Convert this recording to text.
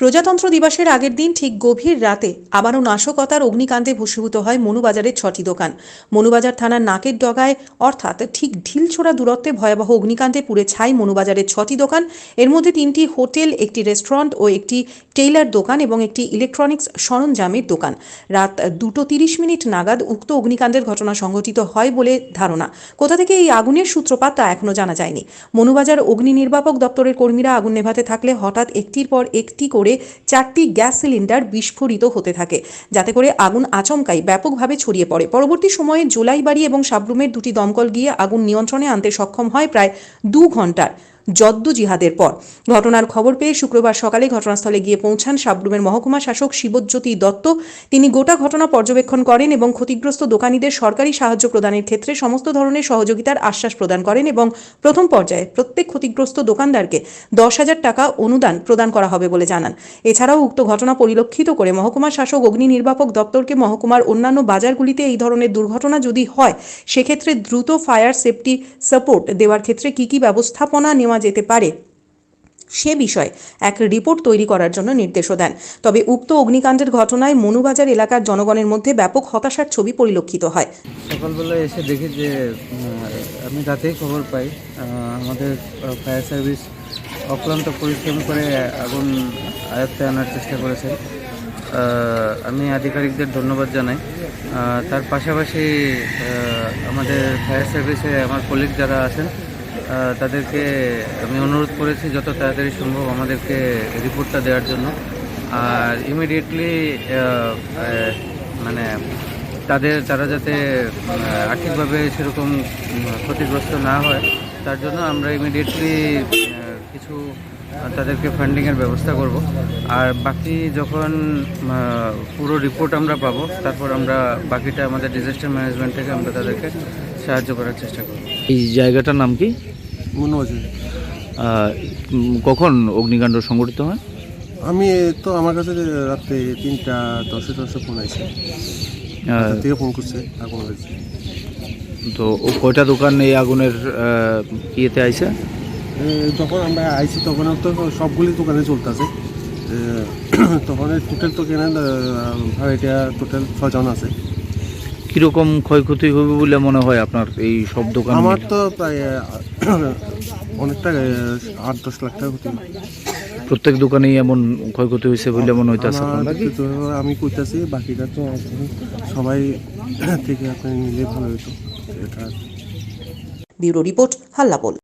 প্রজাতন্ত্র দিবসের আগের দিন ঠিক গভীর রাতে আবারও নাশকতার অগ্নিকাণ্ডে ভূষীভূত হয় মনুবাজারের ছটি দোকান। মনুবাজার থানার নাকের ডগায়, অর্থাৎ ঠিক ঢিলছোড়া দূরত্বে ভয়াবহ অগ্নিকাণ্ডে পুড়ে ছাই মনুবাজারের ছটি দোকান। এর মধ্যে তিনটি হোটেল, একটি রেস্টুরেন্ট ও একটি টেইলার দোকান এবং একটি ইলেকট্রনিক্স সরঞ্জামের দোকান। রাত দুটো তিরিশ মিনিট নাগাদ উক্ত অগ্নিকাণ্ডের ঘটনা সংঘটিত হয় বলে ধারণা। কোথা থেকে এই আগুনের সূত্রপাত তা এখনও জানা যায়নি। মনুবাজার অগ্নি নির্বাপক দপ্তরের কর্মীরা আগুন নেভাতে থাকলে হঠাৎ একটির পর একটি করে চারটি গ্যাস সিলিন্ডার বিস্ফোরিত হতে থাকে। যাতে করে আগুন আচমকাই ব্যাপকভাবে ছড়িয়ে পড়ে। পরবর্তী সময়ে জোলাইবাড়ি এবং সাবরুমের দুটি দমকল গিয়ে আগুন নিয়ন্ত্রণে আনতে সক্ষম হয় প্রায় দু ঘণ্টার জদ্দু জিহাদের পর। ঘটনার খবর পেয়ে শুক্রবার সকালে ঘটনাস্থলে গিয়ে পৌঁছান সাবরুমের মহকুমা শাসক শিবজ্যোতি দত্ত। তিনি গোটা ঘটনা পর্যবেক্ষণ করেন এবং ক্ষতিগ্রস্ত দোকানীদের সরকারি সাহায্য প্রদানের ক্ষেত্রে সমস্ত ধরনের সহযোগিতার আশ্বাস প্রদান করেন এবং প্রথম পর্যায়ে প্রত্যেক ক্ষতিগ্রস্ত দোকানদারকে দশ হাজার টাকা অনুদান প্রদান করা হবে বলে জানান। এছাড়াও উক্ত ঘটনা পরিলক্ষিত করে মহকুমা শাসক, অগ্নি নির্বাপক দপ্তরকে মহকুমার অন্যান্য বাজারগুলিতে এই ধরনের দুর্ঘটনা যদি হয়, সেক্ষেত্রে দ্রুত ফায়ার সেফটি সাপোর্ট দেওয়ার ক্ষেত্রে কী কী ব্যবস্থাপনা নেওয়া যেতে পারে। সে বিষয়ে এক রিপোর্ট তৈরি করার জন্য নির্দেশও দেন। তবে উক্ত অগ্নিকাণ্ডের ঘটনায় মনুবাজার এলাকার জনগণের মধ্যে ব্যাপক হতাশার ছবি পরিলক্ষিত হয়। সকালবেলা এসে দেখি যে আমি রাতেই খবর পাই আমাদের ফায়ার সার্ভিস অক্লান্ত পরিশ্রম করে আগুন আয়ত্তে আনার চেষ্টা করেছেন। আহ, আমি আধিকারিকদের ধন্যবাদ জানাই। তার পাশাপাশি আমাদের ফায়ার সার্ভিসে আমার কলিগ যারা আছেন তাদেরকে আমি অনুরোধ করেছি যত তাড়াতাড়ি সম্ভব আমাদেরকে রিপোর্টটা দেওয়ার জন্য। আর ইমিডিয়েটলি মানে তাদের, তারা যাতে আর্থিকভাবে সেরকম ক্ষতিগ্রস্ত না হয়, তার জন্য আমরা ইমিডিয়েটলি কিছু তাদেরকে ফান্ডিংয়ের ব্যবস্থা করব। আর বাকি যখন পুরো রিপোর্ট আমরা পাবো, তারপর আমরা বাকিটা আমাদের ডিজাস্টার ম্যানেজমেন্ট থেকে আমরা তাদেরকে সাহায্য করার চেষ্টা করব। এই জায়গাটার নাম কি? মনে হচ্ছে। কখন অগ্নিকাণ্ড সংঘটিত হয়? আমি তো আমার কাছে রাত্রে তিনটা দশে দশে ফোন আছে থেকে ফোন করছে আগুন হয়েছে তো ও কয়টা দোকান এই আগুনের ইয়েতে আইছে? এ, যখন আমরা আইছি তখন তো সবগুলি দোকানে চলতেছে। তখন টোটাল তো কেনা ভাড়াটিয়া টোটাল ছজন আছে। কীরকম ক্ষয়ক্ষতি হবে বলে মনে হয় আপনার এই সব দোকান আমার তো প্রায় অনেকটা আট দশ লাখ টাকা ক্ষতি প্রত্যেক দোকানেই এমন ক্ষয়ক্ষতি হয়েছে বলে মনে হইতেছে আমি কইতাছি বাকিটা তো সবাই থেকে আপনি নিলে ভালো হতো এটা ব্যুরো রিপোর্ট হাল্লাপোল।